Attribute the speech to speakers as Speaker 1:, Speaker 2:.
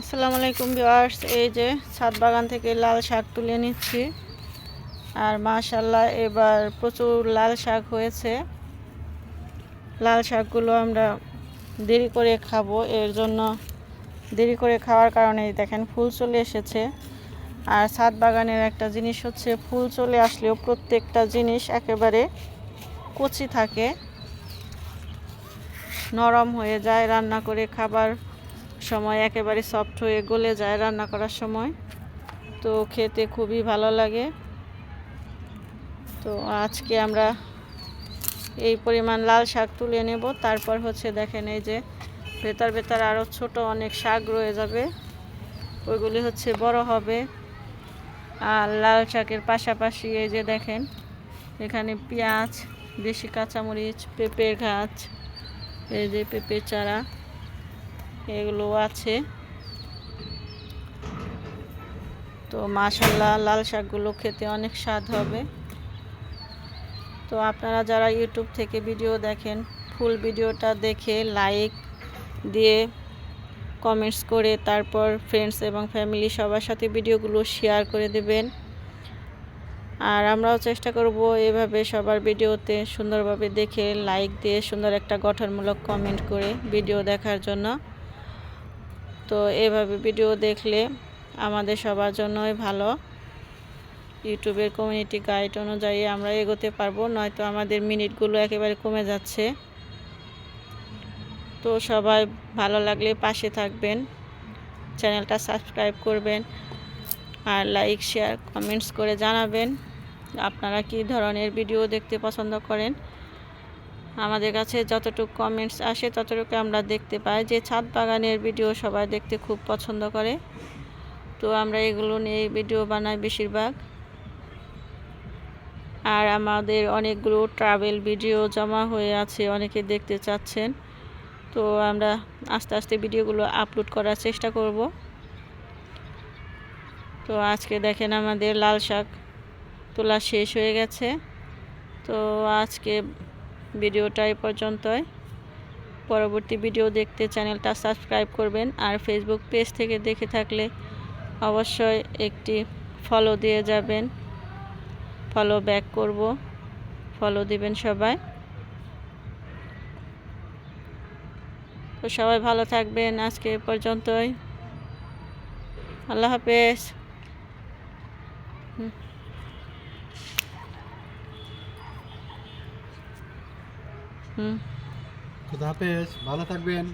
Speaker 1: আসসালামু আলাইকুম ভিউয়ার্স, এই যে ছাদ বাগান থেকে লাল শাক তুলে নিচ্ছি। আর মাশাল্লাহ এবার প্রচুর লাল শাক হয়েছে। লাল শাকগুলো আমরা দেরি করে খাব, এর জন্য দেরি করে খাওয়ার কারণে দেখেন ফুল চলে এসেছে। আর ছাদ বাগানের একটা জিনিস হচ্ছে, ফুল চলে আসলেও প্রত্যেকটা জিনিস একেবারে কচি থাকে, নরম হয়ে যায়, রান্না করে খাবার সময় একেবারে সফট হয়ে গলে যায় রান্না করার সময়। তো খেতে খুবই ভালো লাগে। তো আজকে আমরা এই পরিমাণ লাল শাক তুলে নেব। তারপর হচ্ছে দেখেন এই যে ভেতর ভেতর আরও ছোট অনেক শাক রয়ে যাবে। ওইগুলি হচ্ছে বড় হবে। আর লাল শাকের পাশাপাশি এই যে দেখেন, এখানে পেঁয়াজ, দেশি কাঁচামরিচ পেঁপের গাছ, এই যে পেঁপের চারা। এগুলো আছে। তো মাশাল্লাহ, লাল শাকগুলো খেতে অনেক স্বাদ হবে। তো আপনারা যারা ইউটিউব থেকে ভিডিও দেখেন, ফুল ভিডিওটা দেখে লাইক দিয়ে কমেন্টস করে তারপর ফ্রেন্ডস এবং ফ্যামিলি সবার সাথে ভিডিওগুলো শেয়ার করে দেবেন। আর আমরাও চেষ্টা করব এভাবে সবার ভিডিওতে সুন্দরভাবে দেখে লাইক দিয়ে সুন্দর একটা গঠনমূলক কমেন্ট করে ভিডিও দেখার জন্য। তো এভাবে ভিডিও দেখলে আমাদের সবার জন্যই ভালো। ইউটিউবের কমিউনিটি গাইড অনুযায়ী আমরা এগোতে পারব, নয়তো আমাদের মিনিটগুলো একেবারে কমে যাচ্ছে। তো সবাই ভালো লাগলে পাশে থাকবেন, চ্যানেলটা সাবস্ক্রাইব করবেন আর লাইক শেয়ার কমেন্টস করে জানাবেন। আপনারা কি ধরনের ভিডিও দেখতে পছন্দ করেন? আমাদের কাছে যতটুকু কমেন্টস আসে, ততটুকু আমরা দেখতে পাই। যে ছাদ বাগানের ভিডিও সবাই দেখতে খুব পছন্দ করে। তো আমরা এগুলো নিয়ে ভিডিও বানাই বেশিরভাগ। আর আমাদের অনেকগুলো ট্রাভেল ভিডিও জমা হয়ে আছে, অনেকে দেখতে চাচ্ছেন। তো আমরা আস্তে আস্তে ভিডিওগুলো আপলোড করার চেষ্টা করব। তো আজকে দেখেন আমাদের লাল শাক তোলা শেষ হয়ে গেছে। তো আজকে ভিডিওটা এই পর্যন্তই। পরবর্তী ভিডিও দেখতে চ্যানেলটা সাবস্ক্রাইব করবেন আর ফেসবুক পেজ থেকে দেখে থাকলে অবশ্যই একটি ফলো দিয়ে যাবেন। ফলো ব্যাক করব। ফলো দিবেন সবাই। তো সবাই ভালো থাকবেন আজকে এ পর্যন্তই। আল্লাহ হাফেজ। হুম। হুম
Speaker 2: খুদা হাফেজ ভালো থাকবেন